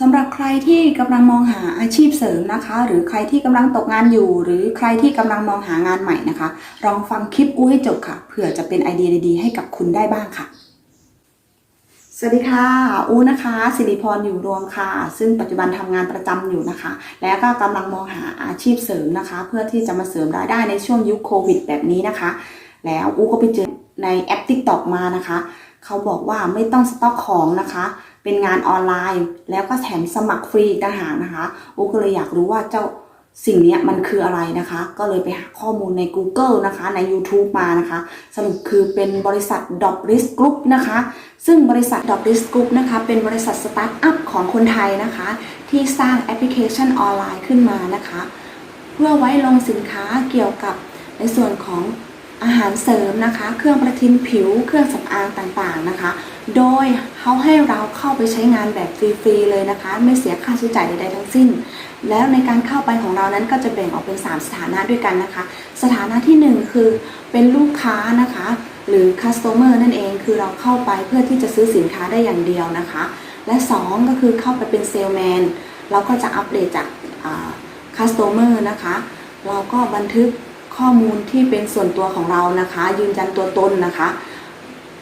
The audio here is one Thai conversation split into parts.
สำหรับใครที่กำลังมองหาอาชีพเสริมนะคะ หรือใครที่กำลังตกงานอยู่ หรือใครที่กำลังมองหางานใหม่นะคะลองฟังคลิปอู้ให้จบค่ะเผื่อจะเป็นไอเดียดีๆให้กับคุณได้บ้างค่ะ สวัสดีค่ะ อู้นะคะสิริพรอยู่รวมค่ะ ซึ่งปัจจุบันทำงานประจำอยู่นะคะ แล้วก็กำลังมองหาอาชีพเสริมนะคะ เพื่อที่จะมาเสริมรายได้ในช่วงยุคโควิด แบบนี้นะคะ แล้วอู้ก็ไปเจอในแอป TikTok มานะคะ เขาบอกว่าไม่ต้องสต็อกของนะคะ เป็นงานออนไลน์ แล้วก็แถมสมัครฟรีต่างหากนะคะอู้ก็เลยอยากรู้ว่าเจ้าสิ่งนี้มันคืออะไรนะคะ ก็เลยไปหาข้อมูลใน Google นะคะใน YouTube มานะคะ สรุปคือเป็นบริษัท d o p r i s Group นะคะ ซึ่งบริษัท d o p r i s Group นะคะ เป็นบริษัทสตาร์ทอัพของคนไทยนะคะ ที่สร้างแอปพลิเคชันออนไลน์ขึ้นมานะคะ เพื่อไว้ลงสินค้าเกี่ยวกับในส่วนของอาหารเสริมนะคะ เครื่องประทินผิว เครื่องสำอางต่างๆนะคะ โดยเขาให้เราเข้าไปใช้งานแบบฟรีๆเลยนะคะ ไม่เสียค่าใช้จ่ายใดๆทั้งสิ้น แล้วในการเข้าไปของเรานั้นก็จะแบ่งออกเป็น 3 สถานะด้วยกันนะคะ สถานะทีหนึ่1 คือเป็นลูกค้านะคะ หรือ customer นั่นเองคือเราเข้าไปเพื่อที่จะซื้อสินค้าได้อย่างเดียวนะคะ และ 2 ก็คือเข้าไปเป็นเซลแมนเราก็จะอัปเดตจาก customer นะคะ เราก็บันทึกข้อมูลที่เป็นส่วนตัวของเรานะคะ ยืนยันตัวตนนะคะ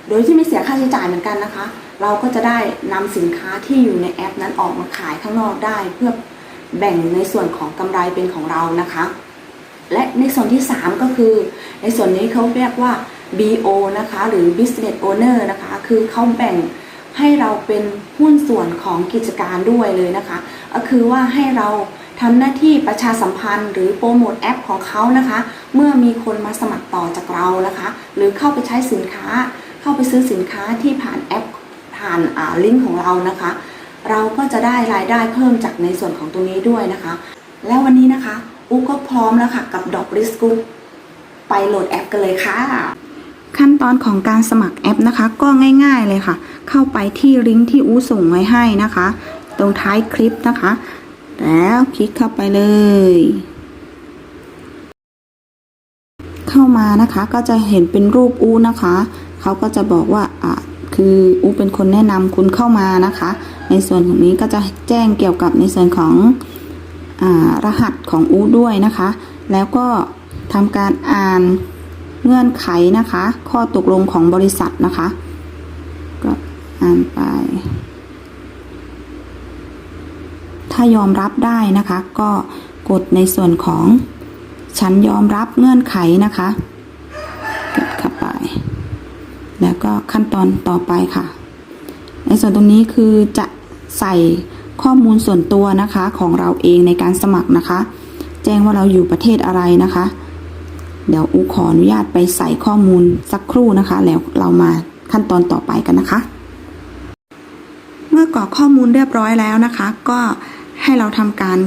โดยที่ไม่เสียค่าใช้จ่ายเหมือนกันนะคะ เราก็จะได้นำสินค้าที่อยู่ในแอปนั้นออกมาขายข้างนอกได้ เพื่อแบ่งในส่วนของกำไรเป็นของเรานะคะ และในส่วนที่ 3 ก็คือ ในส่วนนี้เขาเรียกว่า BO นะคะหรือ Business Owner นะคะ คือเขาแบ่งให้เราเป็นหุ้นส่วนของกิจการด้วยเลยนะคะ ก็คือว่าให้เราทำหน้าที่ประชาสัมพันธ์หรือโปรโมทแอปของเขานะคะ เมื่อมีคนมาสมัครต่อจากเรานะคะ หรือเข้าไปใช้สินค้า เข้าไปซื้อสินค้าที่ผ่านแอปผ่านาลิงก์ของเรานะคะ เราก็จะได้รายได้เพิ่มจากในส่วนของตรงนี้ด้วยนะคะ แล้ววันนี้นะคะอุ๊กก็พร้อมแล้วค่ะกับดอกริสกุไปโหลดแอปกันเลยค่ะ ขั้นตอนของการสมัครแอปนะคะ ก็ง่าย ๆเลยค่ะ เข้าไปที่ลิงก์ที่อู้ส่งไว้ให้นะคะ ตรงท้ายคลิปนะคะ แล้วคลิกเข้าไปเลย เข้ามานะคะก็จะเห็นเป็นรูปอู้นะคะ เขาก็จะบอกว่าอะคืออูเป็นคนแนะนำคุณเข้ามานะคะ ในส่วนของนี้ก็จะแจ้งเกี่ยวกับในส่วนของอรหัสของอูด้วยนะคะ แล้วก็ทำการอ่านเงื่อนไขนะคะ ข้อตกลงของบริษัทนะคะ ก็อ่านไป ถ้ายอมรับได้นะคะ ก็กดในส่วนของฉันยอมรับเงื่อนไขนะคะ แล้วก็ขั้นตอนต่อไปค่ะ ในส่วนตรงนี้คือจะใส่ข้อมูลส่วนตัวนะคะของเราเองในการสมัครนะคะ แจ้งว่าเราอยู่ประเทศอะไรนะคะ เดี๋ยวอูขออนุญาตไปใส่ข้อมูลสักครู่นะคะ แล้วเรามาขั้นตอนต่อไปกันนะคะ เมื่อกรอกข้อมูลเรียบร้อยแล้วนะคะ ก็ให้เราทำการ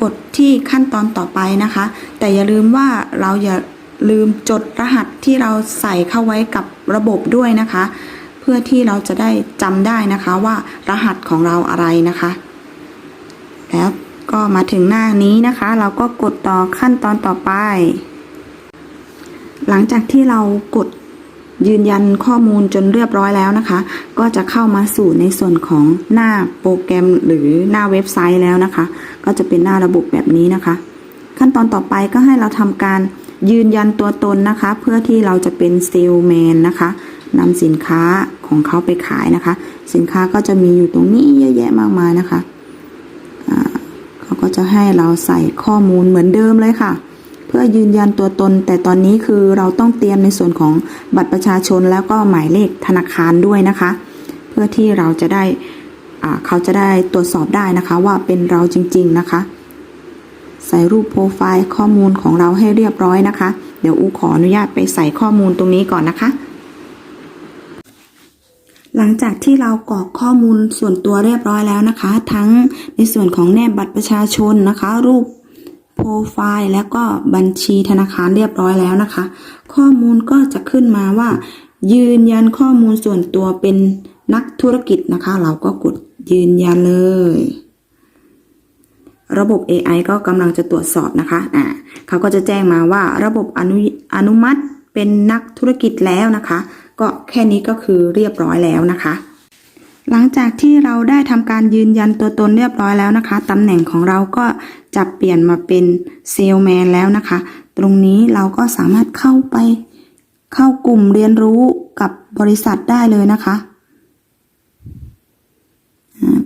กดที่ขั้นตอนต่อไปนะคะ แต่อย่าลืมว่าเราอย่า ลืมจดรหัสที่เราใส่เข้าไว้กับระบบด้วยนะคะ เพื่อที่เราจะได้จำได้นะคะว่ารหัสของเราอะไรนะคะ แล้วก็มาถึงหน้านี้นะคะ เราก็กดต่อขั้นตอนต่อไป หลังจากที่เรากดยืนยันข้อมูลจนเรียบร้อยแล้วนะคะ ก็จะเข้ามาสู่ในส่วนของหน้าโปรแกรมหรือหน้าเว็บไซต์แล้วนะคะ ก็จะเป็นหน้าระบบแบบนี้นะคะ ขั้นตอนต่อไปก็ให้เราทำการ ยืนยันตัวตนนะคะ เพื่อที่เราจะเป็นเซลแมนนะคะนำสินค้าของเขาไปขายนะคะ สินค้าก็จะมีอยู่ตรงนี้เยอะแยะมากมายนะคะเขาก็จะให้เราใส่ข้อมูลเหมือนเดิมเลยค่ะ เพื่อยืนยันตัวตน แต่ตอนนี้คือเราต้องเตรียมในส่วนของบัตรประชาชนแล้วก็หมายเลขธนาคารด้วยนะคะ เพื่อที่เราจะได้เขาจะได้ตรวจสอบได้นะคะว่าเป็นเราจริง ๆนะคะ ใส่รูปโปรไฟล์ข้อมูลของเราให้เรียบร้อยนะคะ เดี๋ยวอูขออนุญาตไปใส่ข้อมูลตรงนี้ก่อนนะคะ หลังจากที่เรากรอกข้อมูลส่วนตัวเรียบร้อยแล้วนะคะ ทั้งในส่วนของแนบบัตรประชาชนนะคะ รูปโปรไฟล์แล้วก็บัญชีธนาคารเรียบร้อยแล้วนะคะ ข้อมูลก็จะขึ้นมาว่า ยืนยันข้อมูลส่วนตัวเป็นนักธุรกิจนะคะ เราก็กดยืนยันเลย ระบบ AI ก็กำลังจะตรวจสอบนะคะอ่าเขาก็จะแจ้งมาว่าระบบอนุอนุมัติเป็นนักธุรกิจแล้วนะคะ ก็แค่นี้ก็คือเรียบร้อยแล้วนะคะ หลังจากที่เราได้ทำการยืนยันตัวตนเรียบร้อยแล้วนะคะตำแหน่งของเราก็จะเปลี่ยนมาเป็นเซลแมนแล้วนะคะ ตรงนี้เราก็สามารถเข้าไปเข้ากลุ่มเรียนรู้กับบริษัทได้เลยนะคะ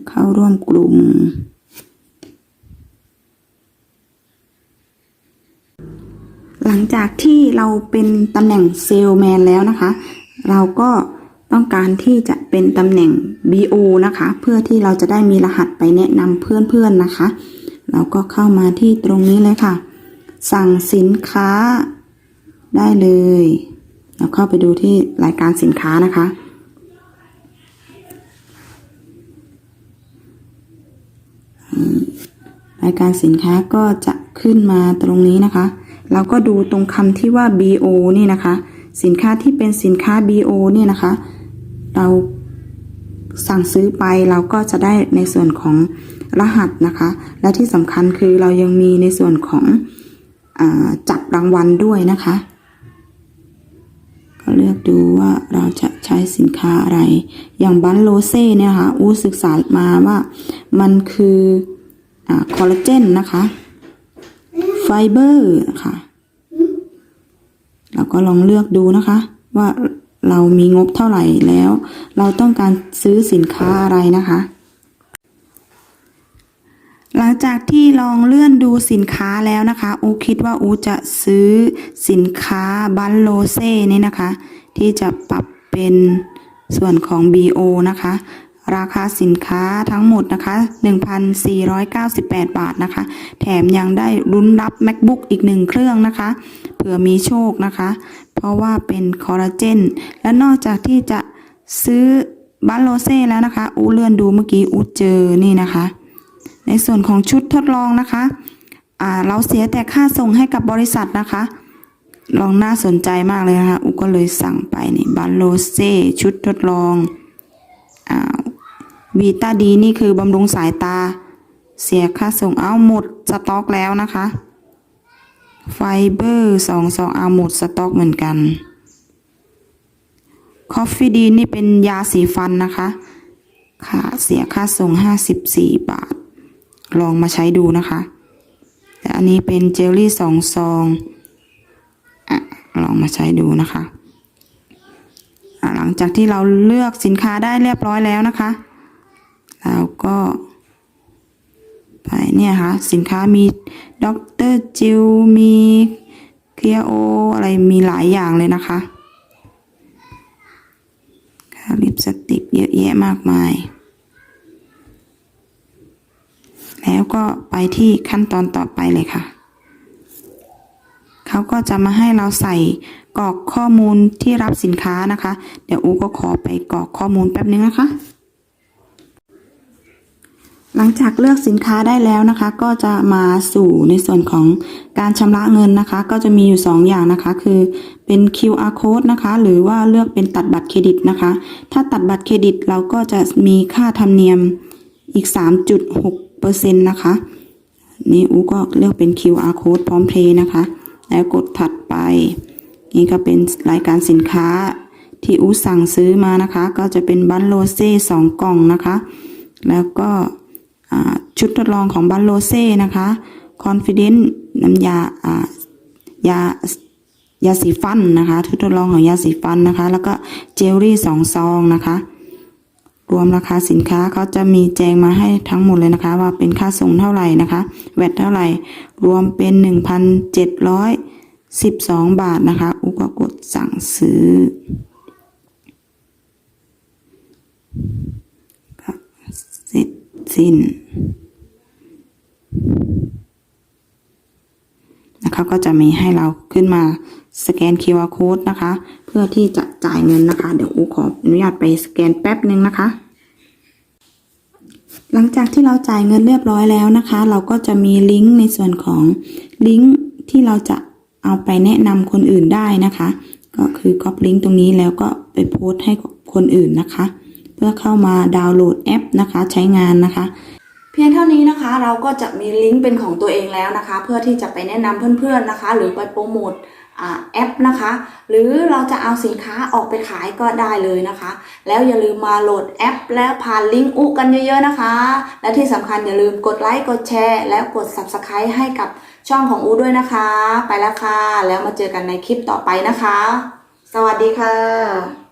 เข้าร่วมกลุ่ม หลังจากที่เราเป็นตำแหน่งเซลแมนแล้วนะคะ เราก็ต้องการที่จะเป็นตำแหน่ง BO นะคะ เพื่อที่เราจะได้มีรหัสไปแนะนำเพื่อนๆนะคะ เราก็เข้ามาที่ตรงนี้เลยค่ะ สั่งสินค้าได้เลย เราเข้าไปดูที่รายการสินค้านะคะ รายการสินค้าก็จะขึ้นมาตรงนี้นะคะ เราก็ดูตรงคำที่ว่า BO นี่นะคะ สินค้าที่เป็นสินค้า BO เนี่ยนะคะ เราสั่งซื้อไปเราก็จะได้ในส่วนของรหัสนะคะ และที่สำคัญคือเรายังมีในส่วนของอจับรางวัลด้วยนะคะ ก็เลือกดูว่าเราจะใช้สินค้าอะไร อย่างบันโลเซ่เนี่ยนะคะอู้ศึกษามาว่ามันคืออคอลลาเจนนะคะไฟเบอร์ค่ะ เราก็ลองเลือกดูนะคะ ว่าเรามีงบเท่าไหร่แล้ว เราต้องการซื้อสินค้าอะไรนะคะ หลังจากที่ลองเลื่อนดูสินค้าแล้วนะคะ อูคิดว่าอูจะซื้อสินค้าบัลโลเซ่นี่นะคะ ที่จะปรับเป็นส่วนของ BO นะคะ ราคาสินค้าทั้งหมดนะคะ 1,498 บาทนะคะ แถมยังได้รุ้นรับ MacBook อีกหนึ่งเครื่องนะคะ เผื่อมีโชคนะคะ เพราะว่าเป็นคอลลาเจน และนอกจากที่จะซื้อบัลโลเซ่แล้วนะคะ อูเลื่อนดูเมื่อกี้อูเจอนี่นะคะ ในส่วนของชุดทดลองนะคะอ่าเราเสียแต่ค่าส่งให้กับบริษัทนะคะ ลองน่าสนใจมากเลยนะคะอุก็เลยสั่งไปนี่บัลโลเซ่ชุดทดลองอ่าว วีตาดีนี่คือบำรุงสายตา เสียค่าส่งเอาหมดสต็อกแล้วนะคะ ไฟเบอร์สองสองเอาหมดสต็อกเหมือนกันคอฟฟี่ดีนี่เป็นยาสีฟันนะคะค่ะเสียค่าส่ง 54 บาท ลองมาใช้ดูนะคะ แต่อันนี้เป็นเจลลี่สองซองอะลองมาใช้ดูนะคะ หลังจากที่เราเลือกสินค้าได้เรียบร้อยแล้วนะคะ เราก็ไปเนี่ยค่ะสินค้ามีด็อกเตอร์จิวมีเคียโออะไรมีหลายอย่างเลยนะคะค่ะลิปสติกเยอะแยะมากมาย แล้วก็ไปที่ขั้นตอนต่อไปเลยค่ะ เขาก็จะมาให้เราใส่กรอกข้อมูลที่รับสินค้านะคะ เดี๋ยวอูก็ขอไปกรอกข้อมูลแป๊บนึงนะคะ หลังจากเลือกสินค้าได้แล้วนะคะ ก็จะมาสู่ในส่วนของการชำระเงินนะคะ ก็จะมีอยู่ 2 อย่างนะคะ คือเป็น QR code นะคะ หรือว่าเลือกเป็นตัดบัตรเครดิตนะคะ ถ้าตัดบัตรเครดิตเราก็จะมีค่าธรรมเนียมอีก 3.6%นะคะ นี่อูก็เลือกเป็น QR code พร้อมเพย์นะคะ แล้วกดถัดไป นี่ก็เป็นรายการสินค้าที่อูสั่งซื้อมานะคะ ก็จะเป็นบันโลเซ่สองกล่องนะคะ แล้วก็ ชุดทดลองของบันโลเซ่นะคะ Confident น้ำยายายาสีฟันนะคะชุดทดลองของยาสีฟันนะคะ แล้วก็เจลลี่สองซองนะคะรวมราคาสินค้าเขาจะมีแจงมาให้ทั้งหมดเลยนะคะ ว่าเป็นค่าส่งเท่าไหร่นะคะ แวดเท่าไหร่ รวมเป็น 1,712 บาทนะคะ อุก็กดสั่งซื้อก็เสร็จ สิ้นนะคะก็จะมีให้เราขึ้นมาสแกน QR code นะคะ เพื่อที่จะจ่ายเงินนะคะ เดี๋ยวอูขออนุญาตไปสแกนแป๊บหนึ่งนะคะ หลังจากที่เราจ่ายเงินเรียบร้อยแล้วนะคะ เราก็จะมีลิงก์ในส่วนของลิงก์ที่เราจะเอาไปแนะนำคนอื่นได้นะคะ ก็คือก๊อปลิงก์ตรงนี้แล้วก็ไปโพสต์ให้คนอื่นนะคะ เพื่อเข้ามาดาวน์โหลดแอปนะคะใช้งานนะคะ เพียงเท่านี้นะคะเราก็จะมีลิงก์เป็นของตัวเองแล้วนะคะ เพื่อที่จะไปแนะนำเพื่อนๆนะคะ หรือไปโปรโมทแอปนะคะ หรือเราจะเอาสินค้าออกไปขายก็ได้เลยนะคะ แล้วอย่าลืมมาโหลดแอป และผ่านลิงก์อุกันเยอะๆนะคะ และที่สำคัญอย่าลืมกดไลค์กดแชร์แล้วกด Subscribe ให้กับช่องของอูด้วยนะคะ ไปแล้วค่ะ แล้วมาเจอกันในคลิปต่อไปนะคะ สวัสดีค่ะ